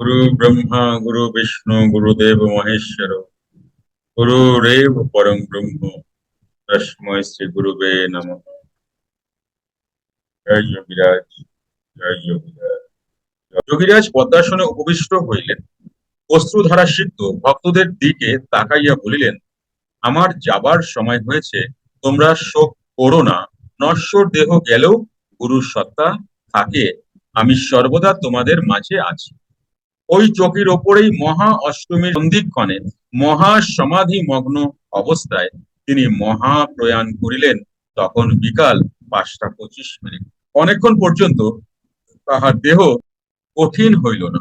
গুরু ব্রহ্মা গুরু বিষ্ণু গুরুদেব মহেশ্বর গুরুরেব পরম ব্রহ্ম তস্মৈ শ্রী গুরুবে নম যোগীরাজ জয় যোগীরাজ যোগীরাজ পদ্মাসনে উপবিষ্ট হইলেন। অশ্রুধারা সিদ্ধ ভক্তদের দিকে তাকাইয়া বলিলেন, আমার যাবার সময় হয়েছে, তোমরা শোক করো না। নশ্বর দেহ গেলেও গুরুর সত্তা থাকে। আমি সর্বদা তোমাদের মাঝে আছি। ওই চকির ওপরেই মহা অষ্টমীর সন্ধিক্ষণে মহা সমাধি মগ্ন অবস্থায় তিনি মহা প্রয়াণ করিলেন। তখন বিকাল পাঁচটা পঁচিশ মিনিট। অনেকক্ষণ পর্যন্ত তাহার দেহ কঠিন হইল না।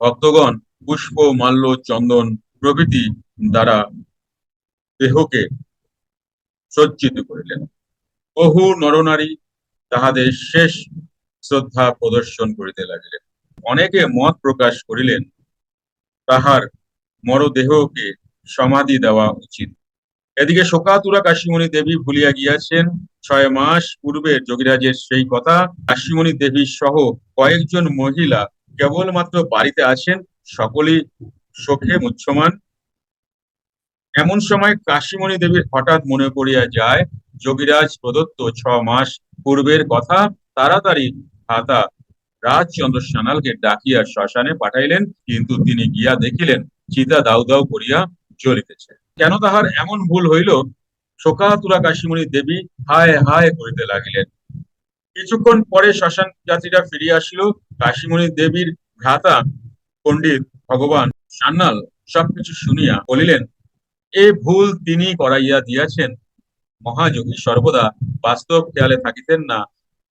ভক্তগণ, পুষ্প, মাল্য, চন্দন প্রভৃতি দ্বারা দেহকে সজ্জিত করিলেন। বহু নরনারী তাহাদের শেষ শ্রদ্ধা প্রদর্শন করিতে লাগিলেন। অনেকে মত প্রকাশ করিলেন, তাহার মরদেহকে সমাধি দেওয়া উচিত। এদিকে শোকাতুরা কাশিমণি দেবী ভুলিয়া গিয়াছেন। ছয় মাস পূর্বে যোগীরাজের সেই কথা, কাশিমণি দেবী সহ কয়েকজন মহিলা কেবলমাত্র বাড়িতে আছেন, সকলেই শোকে মুচ্ছমান এমন সময় কাশিমণি দেবীর হঠাৎ মনে পড়িয়া যায়, যোগীরাজ প্রদত্ত ছ মাস পূর্বের কথা তাড়াতাড়ি হাতা রাজচন্দ্র সানালকে ডাকিয়া শ্মশানে পাঠাইলেন, কিন্তু তিনি গিয়া দেখিলেন, চিতা দাউ দাউ করিয়া জ্বলিতেছে। কেন তাহার এমন ভুল হইল? শোকাতুরা কাশিমণি দেবী হায় হায় করিতে লাগিলেন। কিছুক্ষণ পরে শ্মশান যাত্রীরা ফিরিয়া আসিল। কাশিমণি দেবীর ভ্রাতা, পণ্ডিত, ভগবান সান্যাল সবকিছু শুনিয়া বলিলেন, এ ভুল তিনি করাইয়া দিয়াছেন। মহাযোগী সর্বদা বাস্তব খেয়ালে থাকিতেন না।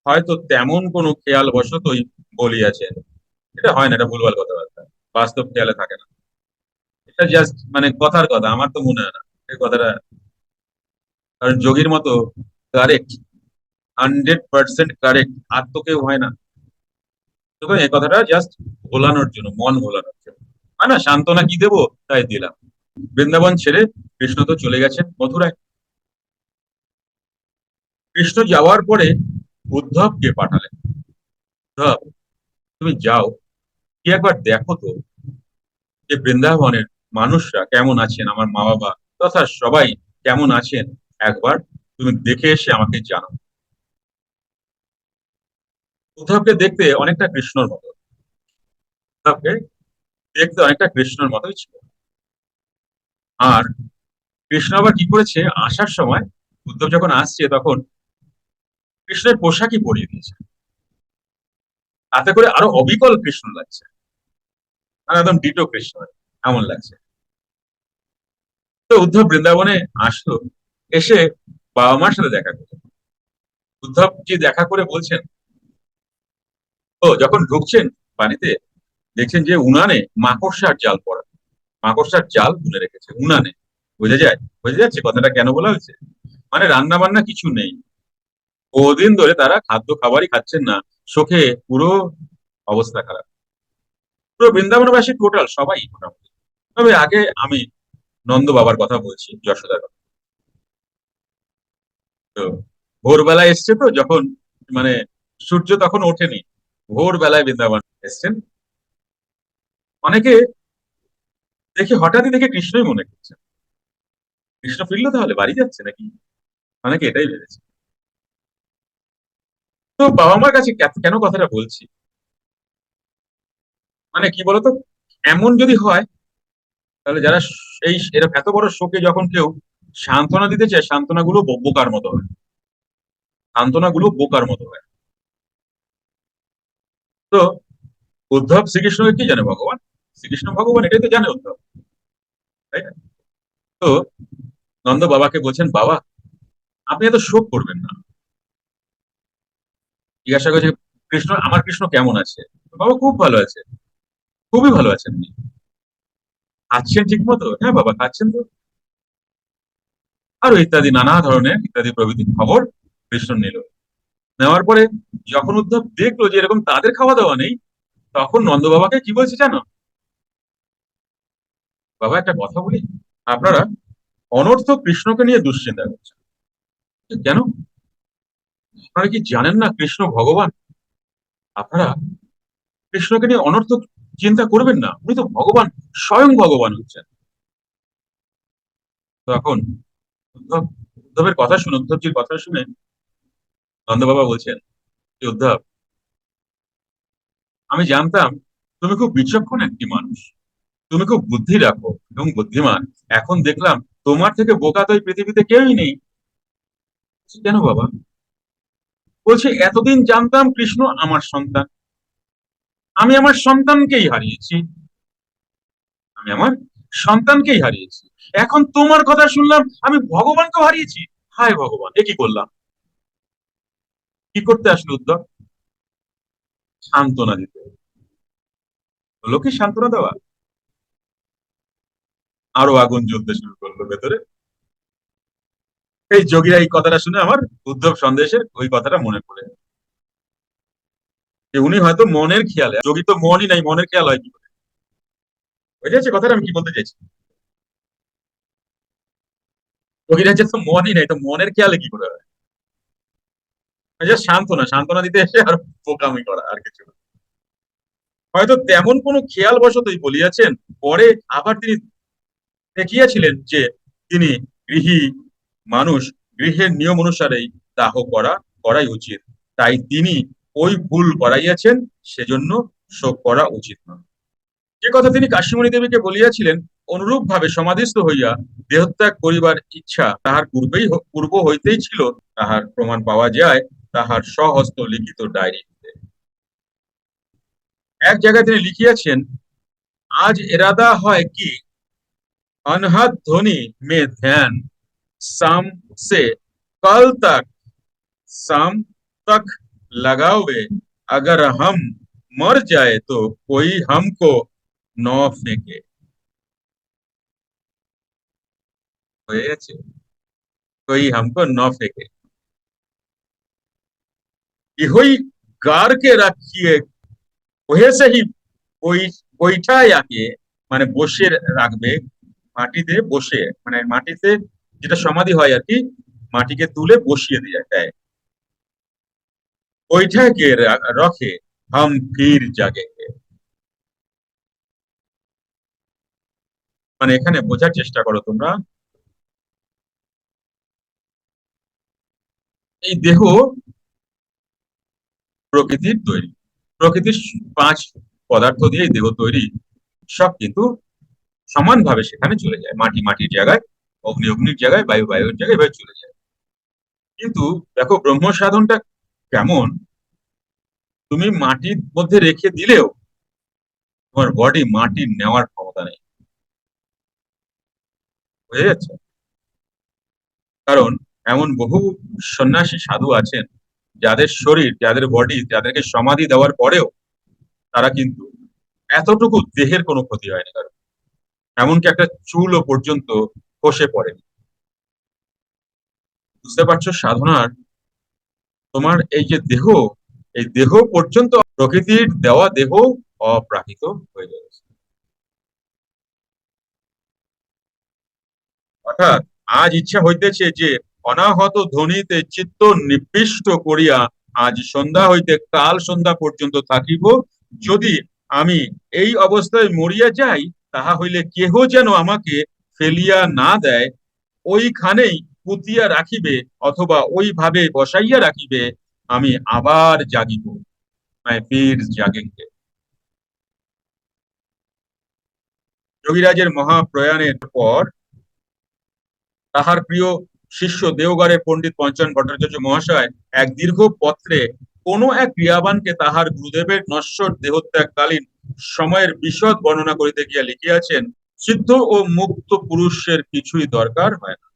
হয়তো তেমন কোনো খেয়াল বশতই বলিয়াছেন এটা হয় না, এটা ভুলভাল কথাবার্তা। বাস্তব খেয়ালে থাকে না। এটা জাস্ট মানে কথার কথা, আমার তো মনে হয় না। এই কথাটা কারণ যোগীর মতো কারেক্ট হান্ড্রেড পার্সেন্ট কারেক্ট আর তো কেউ হয় না। এই কথাটা জাস্ট ভোলানোর জন্য, মন ভোলানোর জন্য। হয় না, সান্ত্বনা কি দেবো? তাই দিলাম। বৃন্দাবন ছেড়ে কৃষ্ণ তো চলে গেছেন মথুরায়। কৃষ্ণ যাওয়ার পরে উদ্ধবকে পাঠালেন। উদ্ধব তুমি যাও। কি একবার দেখো তো যে বৃন্দাবনের মানুষরা কেমন আছেন, আমার মা বাবা তথা সবাই কেমন আছেন? একবার তুমি দেখে এসে আমাকে জানো উদ্ধবকে দেখতে অনেকটা কৃষ্ণর মতো। উদ্ধবকে দেখতে অনেকটা কৃষ্ণর মতোই ছিল। আর কৃষ্ণ আবার কি করেছে? আসার সময় উদ্ধব যখন আসছে তখন কৃষ্ণের পোশাকই পরিয়ে দিয়েছে। তাতে করে আরও অবিকল কৃষ্ণ লাগছে। মানে একদম ডিটো কৃষ্ণ, এমন লাগছে। তো উদ্ধব বৃন্দাবনে আসলো, এসে বাবা মার সাথে দেখা করল। উদ্ধব জি দেখা করে বলছেন? ও, যখন ঢুকছেন পানিতে দেখছেন যে উনানে মাকড়সার জাল পড়া। মাকড়সার জাল বুনে রেখেছে, উনানে। বোঝা যায়? বোঝা যাচ্ছে? কথাটা কেন বলা হয়েছে? মানে রান্না বান্না কিছু নেই। বহুদিন ধরে তারা খাদ্য খাবারই খাচ্ছেন না। চোখে পুরো অবস্থা খারাপ। পুরো বৃন্দাবনবাসী টোটাল সবাই মোটামুটি। তবে আগে আমি নন্দ বাবার কথা বলছি, যশোদার কথা। তো ভোরবেলা এসছে তো, যখন মানে সূর্য তখন ওঠেনি, ভোরবেলায় বৃন্দাবন এসছেন। অনেকে দেখে হঠাৎই দেখে কৃষ্ণই মনে করছে কৃষ্ণ ফিরলো তাহলে, বাড়ি যাচ্ছে নাকি? অনেকে এটাই ভেবেছে। তো বাবা মার কাছে কেন কথাটা বলছি? মানে কি বলতো? এমন যদি হয়, তাহলে যারা এই এরকম এত বড় শোকে যখন কেউ সান্ত্বনা দিতে চায় সান্ত্বনা গুলো বোকার মতো হয়। সান্ত্বনা গুলো বোকার মতো হয়। তো উদ্ধব শ্রীকৃষ্ণকে কি জানে ভগবান? শ্রীকৃষ্ণ ভগবান, এটাই তো জানে উদ্ধব। তাই না? তো নন্দ বাবাকে বলছেন, বাবা, আপনি এত শোক করবেন না। জিজ্ঞাসা করছে, কৃষ্ণ, আমার কৃষ্ণ কেমন আছে? বাবা খুব ভালো আছে। খুবই ভালো আছেন উনি। খাচ্ছেন ঠিক মতো হ্যাঁ বাবা, খাচ্ছেন তো। আরও ইত্যাদি, নানা ধরনের ইত্যাদি প্রভৃতি খবর কৃষ্ণ নিল। নেওয়ার পরে যখন উদ্ধব দেখল যে এরকম তাদের খাওয়া দাওয়া নেই, তখন নন্দ বাবাকে কি বলছে জানো? বাবা, একটা কথা বলি। আপনারা অনর্থ কৃষ্ণকে নিয়ে দুশ্চিন্তা করছেন। কেন? আপনারা কি জানেন না কৃষ্ণ ভগবান? আপনারা কৃষ্ণকে নিয়ে অনর্থক চিন্তা করবেন না। উনি তো ভগবান, স্বয়ং ভগবান হচ্ছেন। তখন উদ্ধব, উদ্ধবের কথা শুনে, উদ্ধবজির কথা শুনে নন্দ বাবা বলছেন, যে উদ্ধব, আমি জানতাম তুমি খুব বিচক্ষণ একটি মানুষ। তুমি খুব বুদ্ধি রাখো এবং বুদ্ধিমান। এখন দেখলাম তোমার থেকে বোকা তো এই পৃথিবীতে কেউই নেই। কেন বাবা? বলছে, এতদিন জানতাম কৃষ্ণ আমার সন্তান। আমি আমার সন্তানকেই হারিয়েছি। আমি আমার সন্তানকেই হারিয়েছি। এখন তোমার কথা শুনলাম, আমি ভগবানকেও হারিয়েছি। হায় ভগবান, এ কি করলাম? কি করতে আসলে উদ্যোগ সান্ত্বনা দিতে। হলো কি, সান্ত্বনা দেওয়া? আরও আগুন জ্বলতে শুরু করল ভেতরে। এই যোগীরা এই কথাটা শুনে আমার উদ্ধব সন্দেশের ওই কথাটা মনে পড়ে। যে উনি হয়তো মনের খেয়ালে, যোগী তো মনই নাই, মনের খেয়াল হয় কি করে? বুঝে যাচ্ছে কথাটা আমি কি বলতে চাইছি? যোগীরা যে তো মনই নাই, তো মনের খেয়ালে কি করে হয়? সান্ত্বনা সান্ত্বনা দিতে এসে আর বোকামি করা আর কিছু হয়তো তেমন কোনো খেয়াল বশতই বলিয়াছেন, পরে আবার তিনি দেখিয়াছিলেন যে তিনি গৃহী মানুষ গৃহের নিয়ম অনুসারেই দাহ করা, করাই উচিত। তাই তিনি ওই ভুল করাইয়াছেন, সেজন্য শোক করা উচিত নয়। যে কথা তিনি কাশীমণি দেবীকে বলিয়াছিলেন অনুরূপ ভাবে সমাধিস্থ হইয়া দেহত্যাগ করিবার ইচ্ছা তাহার পূর্বেই পূর্ব হইতেই ছিল, তাহার প্রমাণ পাওয়া যায় তাহার সহস্ত লিখিত ডায়েরিতে। এক জায়গায় তিনি লিখিয়াছেন, আজ এরাদা হয় কি? অনহাত ধ্বনি মে ধ্যান। शाम से कल तक शाम तक लगावे अगर हम मर जाए तो कोई हमको न फेंके হয়ে গেছে कोई हमको न फेंके ইহই গারকে রাখিয়ে ওহে সেই ওই বৈঠায়াকে মানে বসে রাখবে মাটিতে বসে মানে মাটিতে যেটা সমাধি হয় আর কি, মাটিকে তুলে বসিয়ে দিয়ে দেয় ওইটাকে রখে, হাম ফির জাগে। মানে এখানে বোঝার চেষ্টা করো তোমরা। এই দেহ প্রকৃতির তৈরি। প্রকৃতির পাঁচ পদার্থ দিয়ে দেহ তৈরি। সব কিন্তু সমানভাবে সেখানে চলে যায়। মাটি মাটির জায়গায় অগ্নি, অগ্নির জায়গায় বায়ু, বায়ুর জায়গায় এভাবে চলে যায়। কিন্তু দেখো ব্রহ্ম সাধনটা কেমন? তুমি মাটির মধ্যে রেখে দিলেও তোমার বডি মাটি নেওয়ার ক্ষমতা নেই। বুঝে যাচ্ছে কারণ এমন বহু সন্ন্যাসী, সাধু আছেন, যাদের শরীর, যাদের বডি যাদেরকে সমাধি দেওয়ার পরেও তারা কিন্তু এতটুকু দেহের কোনো ক্ষতি হয়নি কারণ এমনকি একটা চুলও পর্যন্ত খসে পড়েনি বুঝতে পারছ? সাধনার তোমার এই যে দেহ, এই দেহ পর্যন্ত প্রকৃতির দেওয়া দেহ অপ্রাকৃত হয়ে যাচ্ছে। অর্থাৎ আজ ইচ্ছা হইতেছে যে অনাহত ধ্বনিতে চিত্ত নিবিষ্ট করিয়া আজ সন্ধ্যা হইতে কাল সন্ধ্যা পর্যন্ত থাকিব। যদি আমি এই অবস্থায় মরিয়া যাই, তাহা হইলে কেহ যেন আমাকে ফেলিয়া না দেয়, ওইখানেই পুতিয়া রাখিবে অথবা ওইভাবে বসাইয়া রাখিবে, আমি আবার জাগিব। যোগীরাজের মহাপ্রয়াণের পর তাহার প্রিয় শিষ্য দেওগড়ের পণ্ডিত পঞ্চন ভট্টাচার্য মহাশয় এক দীর্ঘ পত্রে কোনো এক ক্রিয়াবানকে তাহার গুরুদেবের নশ্বর দেহত্যাগকালীন সময়ের বিশদ বর্ণনা করিতে গিয়া লিখিয়াছেন সিদ্ধ ও মুক্ত পুরুষের কিছুই দরকার হয় না।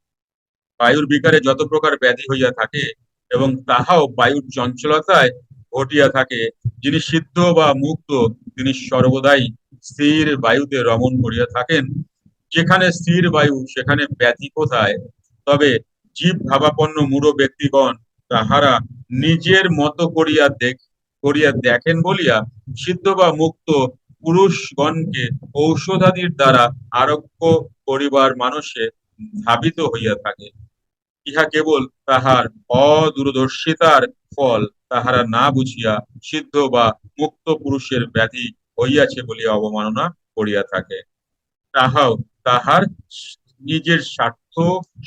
বায়ুর বিকারে যত প্রকার ব্যাধি হইয়া থাকে এবং তাহাও বায়ুর চঞ্চলতায় ঘটিয়া থাকে, যিনি সিদ্ধ বা মুক্ত, তিনি সর্বদাই স্থির বায়ুতে রমণ করিয়া থাকেন। যেখানে স্থির বায়ু, সেখানে ব্যাধি কোথায়? তবে জীব ভাবাপন্ন মূঢ় ব্যক্তিগণ তাহারা নিজের মতো করিয়া দেখ, করিয়া দেখেন বলিয়া সিদ্ধ বা মুক্ত পুরুষগণকে ঔষধাদির দ্বারা আরোগ্য করিবার মানুষে ধাবিত হইয়া থাকে। ইহা কেবল তাহার অদূরদর্শিতার ফল, তাহারা না বুঝিয়া সিদ্ধ বা মুক্ত পুরুষের ব্যাধি হইয়াছে বলিয়া অবমাননা করিয়া থাকে। তাহাও তাহার নিজের স্বার্থ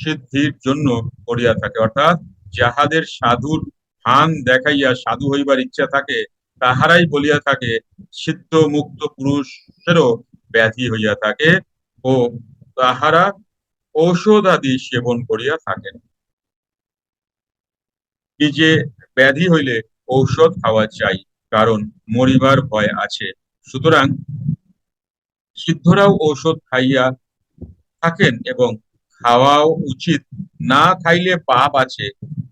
সিদ্ধির জন্য করিয়া থাকে। অর্থাৎ যাহাদের সাধুর ভান দেখাইয়া সাধু হইবার ইচ্ছা থাকে তাহারাই বলিয়া থাকে, সিদ্ধ, মুক্ত পুরুষেরও ব্যাধি হইয়া থাকে ও তাহারা ঔষধ আদি সেবন করিয়া থাকেন। নিজে ব্যাধি হইলে ঔষধ খাওয়া চাই, কারণ মরিবার ভয় আছে। সুতরাং সিদ্ধরাও ঔষধ খাইয়া থাকেন এবং খাওয়াও উচিত। না খাইলে পাপ আছে,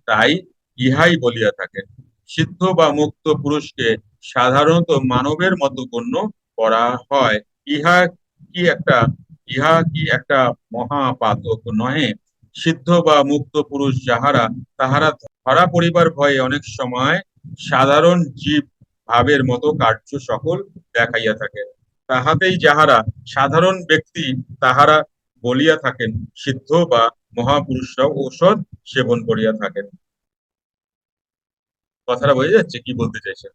তাই ইহাই বলিয়া থাকেন। সিদ্ধ বা মুক্ত পুরুষকে সাধারণত মানবের মতো গণ্য করা হয়। ইহা কি একটা, ইহা কি একটা মহাপাতক নহে? সিদ্ধ বা মুক্ত পুরুষ যাহারা, তাহারা ধরা পরিবার ভয়ে অনেক সময় সাধারণ জীব ভাবের মতো কার্য সকল দেখাইয়া থাকে। তাহাতেই যাহারা সাধারণ ব্যক্তি, তাহারা বলিয়া থাকেন, সিদ্ধ বা মহাপুরুষরাও ঔষধ সেবন করিয়া থাকেন। কথাটা বোঝা যাচ্ছে কি বলতে চাইছেন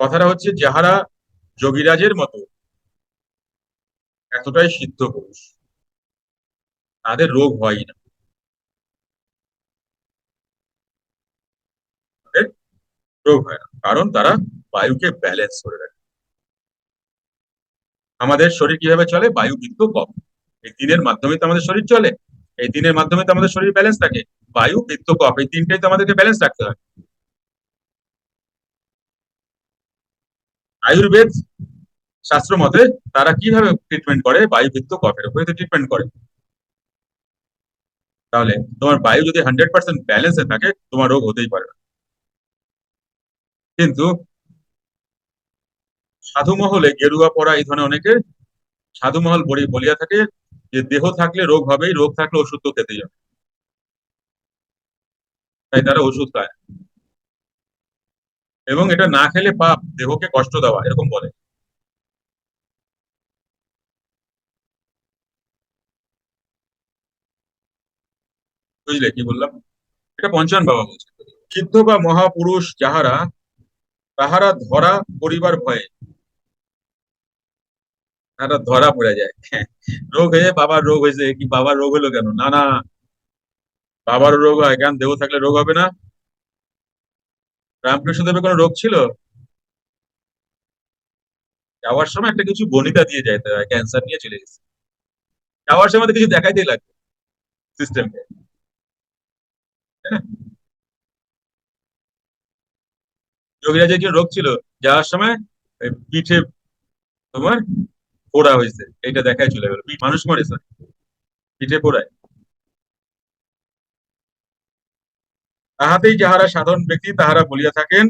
কথাটা হচ্ছে, যাহারা যোগীরাজের মতো এতটাই সিদ্ধ পুরুষ, তাদের রোগ হয় না। রোগ হয় না, কারণ তারা বায়ুকে ব্যালেন্স করে রাখে। আমাদের শরীর কীভাবে চলে? বায়ু বৃত্ত কম। এই তিনের মাধ্যমে তো আমাদের শরীর চলে। এই তিনের মাধ্যমে তো আমাদের শরীর ব্যালেন্স থাকে। বায়ু, বৃত্ত কপ এই তিনটাই তো আমাদেরকে ব্যালেন্স রাখতে হয়। আয়ুর্বেদ শাস্ত্র মতে তারা কীভাবে ট্রিটমেন্ট করে? বায়ু, বৃত্ত, কফের উপরে ট্রিটমেন্ট করে। তাহলে তোমার বায়ু যদি হান্ড্রেড পার্সেন্ট ব্যালেন্সে থাকে, তোমার রোগ হতেই পারে। কিন্তু সাধু মহলে গেরুয়া, পড়া, এই ধরনের অনেকে সাধু মহল বলিয়া থাকে যে দেহ থাকলে রোগ হবেই, রোগ থাকলে ওষুধ তো খেতেই হবে। তাই তারা ওষুধ খায়। এবং এটা না খেলে পাপ, দেহকে কষ্ট দেওয়া, এরকম বলে। বুঝলে কি বললাম? এটা পঞ্চান বাবা বলছে। সিদ্ধ বা মহাপুরুষ যাহারা, তাহারা ধরা পরিবার ভয়ে। তারা ধরা পড়ে যায়। রোগ হয়ে বাবার রোগ হয়েছে। কি বাবার রোগ হলো কেন? না না বাবার রোগ হয়, কেন দেহ থাকলে রোগ হবে না? রামকৃষ্ণ রামকৃষ্ণদেবের কোনো রোগ ছিল? যাওয়ার সময় একটা কিছু বনিতা দিয়ে যায় ক্যান্সার নিয়ে চলে গেছে। যাওয়ার সময় কিছু দেখাইতেই লাগবে সিস্টেমকে যোগীরাজের যে রোগ ছিল? যাওয়ার সময় পিঠে তোমার পোড়া হয়েছে এটা দেখাই চলে গেল। মানুষ মরে স্যার পিঠে পোড়ায়। তাহাতেই যাহারা সাধারণ ব্যক্তি, তাহারা বলিয়া থাকেন,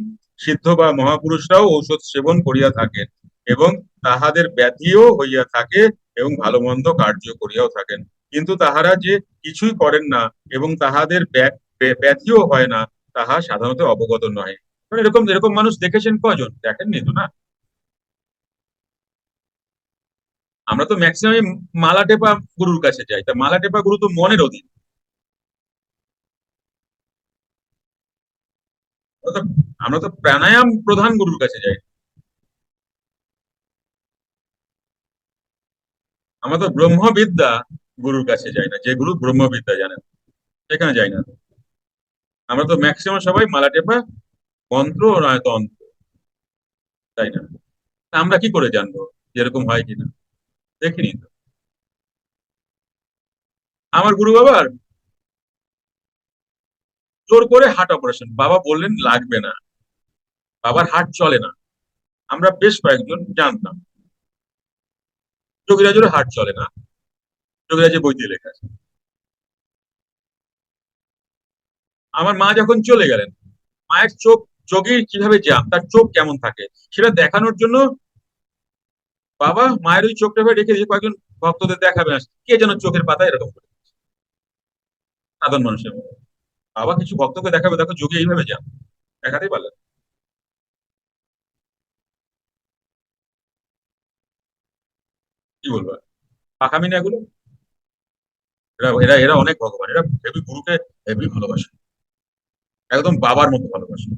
সিদ্ধ বা মহাপুরুষরাও ঔষধ সেবন করিয়া থাকেন এবং তাহাদের ব্যাধিও হইয়া থাকে এবং ভালো মন্দ কার্য করিয়াও থাকেন। কিন্তু তাহারা যে কিছুই করেন না এবং তাহাদের ব্যাধিও হয় না, তাহা সাধারণত অবগত নয় এরকম এরকম মানুষ দেখেছেন কজন? দেখেননি তো না? আমরা তো ম্যাক্সিমাম মালা টেপা গুরুর কাছে যাই। তা মালা টেপা গুরু তো মনের অধীন। আমরা তো প্রাণায়াম প্রধান গুরুর কাছে যাই। আমরা তো ব্রহ্মবিদ্যা গুরুর কাছে যাই না, যে গুরু ব্রহ্মবিদ্যা জানেন, সেখানে যাই না। আমরা তো ম্যাক্সিমাম সবাই মালা টেপা মন্ত্র তন্ত্র তাই না? আমরা কি করে জানব, যেরকম হয় কিনা? দেখিনি তো আমার গুরু বাবার জোর করে হার্ট অপারেশন। বাবা বললেন, লাগবে না। বাবার হার্ট চলে না। আমরা বেশ কয়েকজন জানতাম। যোগীরাজেরও হার্ট চলে না। যোগীরাজের বইতে লেখা আছে। আমার মা যখন চলে গেলেন, মায়ের চোখ, যোগীর কীভাবে জাম তার চোখ কেমন থাকে, সেটা দেখানোর জন্য বাবা মায়ের ওই চোখটা রেখে দিয়ে কয়েকজন ভক্তদের দেখাবে না কে যেন চোখের পাতা এরকম করে সাধারণ মানুষের মতো। বাবা কিছু ভক্তকে দেখাবে, দেখো যোগী এইভাবে যান। দেখাতেই পারলেন কি বলব? পাকামি না এগুলো? এরা এরা এরা অনেক ভগবান। এরা হেবি গুরুকে হেবি ভালোবাসে। একদম বাবার মতো ভালোবাসে।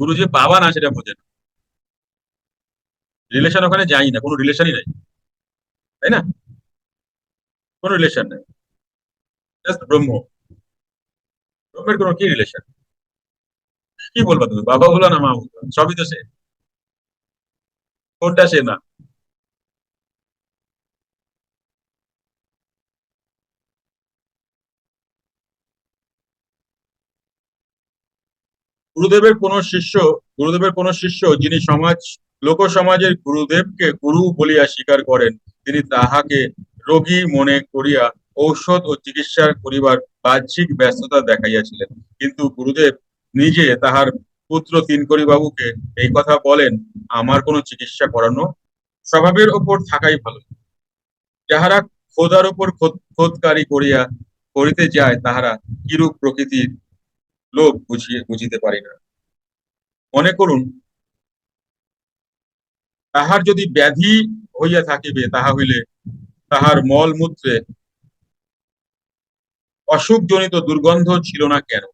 গুরু যে বাবা না সেটা বোঝে না। রিলেশন ওখানে যাই না, কোনো রিলেশনই নাই। তাই না? কোন রিলেশন নেই। জাস্ট ব্রহ্ম। ব্রহ্মের কোনো কি রিলেশন কি বলবা তুমি? বাবা বলো না মা বলবা সবই তো সে। কোনটা সে না? গুরুদেবের কোন শিষ্য, গুরুদেবের কোন শিষ্য যিনি সমাজ লোক সমাজের গুরুদেবকে গুরু বলিয়া স্বীকার করেন, তিনি তাহাকে রোগী মনে করিয়া ঔষধ ও চিকিৎসা করিবার বাহ্যিক ব্যস্ততা দেখাইয়াছিলেন। কিন্তু গুরুদেব নিজে তাহার পুত্র তিনকরি বাবুকে এই কথা বলেন, আমার কোনো চিকিৎসা করানো স্বভাবের ওপর থাকাই ভালো। যাহারা খোদার উপর খোদকারি করিয়া, করিতে যায়, তাহারা কিরূপ প্রকৃতির লোক বুঝিয়ে, বুঝিতে পারি না। মনে করুন, তাহার যদি ব্যাধি হইয়া থাকিবে, তাহা হইলে তাহার মলমূত্রে অসুখজনিত দুর্গন্ধ ছিল না কেন?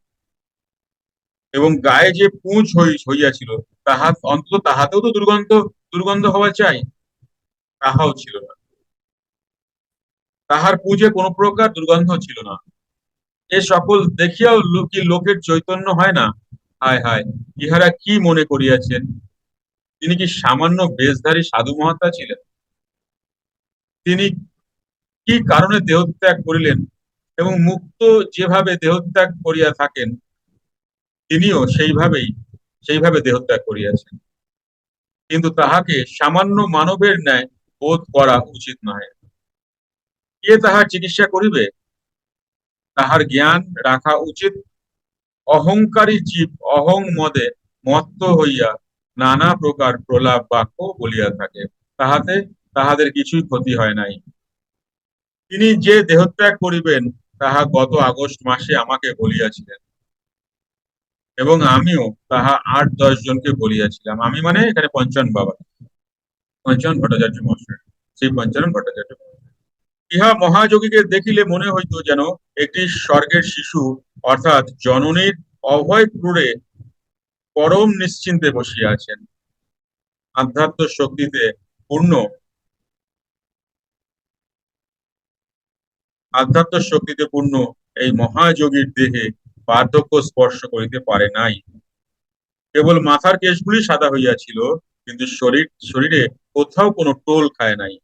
এবং গায়ে যে পুঁজ হইয়াছিল, তাহা অন্তত তাহাতেও তো দুর্গন্ধ দুর্গন্ধ হওয়া চাই? তাহাও ছিল না। তাহার পুঁজে কোন প্রকার দুর্গন্ধ ছিল না। এ সকল দেখিয়াও কি লোকের চৈতন্য হয় না? হায় হায়, ইহারা কি মনে করিয়াছেন? তিনি কি সামান্য বেশধারী সাধু মহাত্মা ছিলেন? তিনি কি কারণে দেহত্যাগ করিলেন এবং মুক্ত যেভাবে দেহত্যাগ করিয়া থাকেন, তিনিও সেইভাবেই, সেইভাবে দেহত্যাগ করিয়াছেন। কিন্তু তাহাকে সামান্য মানবের ন্যায় বোধ করা উচিত নয় কে তাহার চিকিৎসা করিবে? তাহার জ্ঞান রাখা উচিত। অহংকারী জীব অহং মদে মত্ত হইয়া নানা প্রকার প্রলাপ বাক্য বলিয়া থাকে। তাহাতে তাহাদের কিছুই ক্ষতি হয় নাই। তিনি যে দেহত্যাগ করিবেন, তাহা গত আগস্ট মাসে আমাকে বলিয়াছিলেন। এবং আমিও তাহা আট দশ জনকে বলিয়াছিলাম। আমি মানে এখানে পঞ্চান বাবা পঞ্চান ভট্টাচার্য মহাশয় সেই পঞ্চানন ভট্টাচার্য ইহা মহাযোগীকে দেখিলে মনে হইতো যেন একটি স্বর্গের শিশু, অর্থাৎ জননীর অভয় ক্রুরে পরম নিশ্চিন্তে বসিয়া আছেন। আধ্যাত্ম শক্তিতে পূর্ণ। আধ্যাত্ম শক্তিতে পূর্ণ এই মহাযোগীর দেহে বার্ধক্য স্পর্শ করিতে পারে নাই। কেবল মাথার কেশগুলি সাদা হইয়াছিল, কিন্তু শরীর, শরীরে কোথাও কোনো টোল খায় নাই।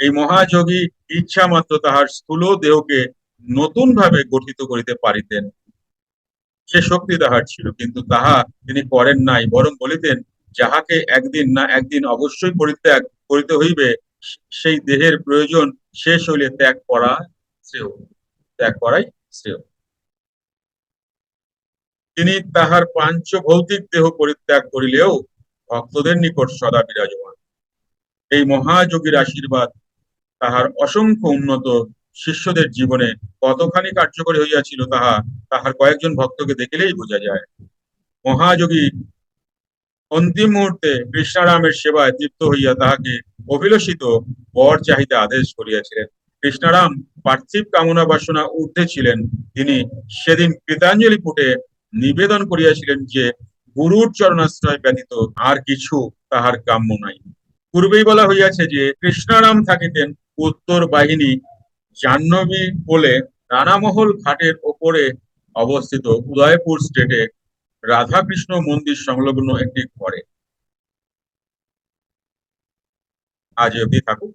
এই মহাযোগী ইচ্ছা মাত্র তাহার স্থূল দেহকে নতুন ভাবে গঠিত করিতে পারিতেন। সে শক্তি তাহার ছিল, কিন্তু তাহা তিনি করেন নাই, বরং বলিতেন, যাহাকে একদিন না একদিন অবশ্যই পরিত্যাগ করিতে হইবে, সেই দেহের প্রয়োজন শেষ হইলে ত্যাগ করা শ্রেয়। ত্যাগ করাই শ্রেয়। তিনি তাহার পাঞ্চ ভৌতিক দেহ পরিত্যাগ করিলেও ভক্তদের নিকট সদা বিরাজমান। এই মহাযোগীর আশীর্বাদ তাহার অসংখ্য উন্নত শিষ্যদের জীবনে কতখানি কার্যকরী হইয়াছিল তাহা তাহার কয়েকজন ভক্তকে দেখিলেই বোঝা যায়। মহাযোগী অন্তিম মুহূর্তে কৃষ্ণারামের সেবায় তৃপ্ত হইয়া তাহাকে অভিলষিত বর চাহিতে আদেশ করিয়াছিলেন। কৃষ্ণারাম পার্থিব কামনা বাসনা ঊর্ধ্বে ছিলেন। তিনি সেদিন কৃতাঞ্জলি পুটে নিবেদন করিয়াছিলেন যে, গুরুর চরণাশ্রয় ব্যতীত আর কিছু তাহার কাম্য নাই। পূর্বেই বলা হইয়াছে যে, কৃষ্ণারাম থাকিতেন উত্তর বাহিনী জাহ্নবী বলে রানামহল ঘাটের ওপরে অবস্থিত উদয়পুর স্টেটে রাধাকৃষ্ণ মন্দির সংলগ্ন একটি ঘরে। আজ অবধি থাকুক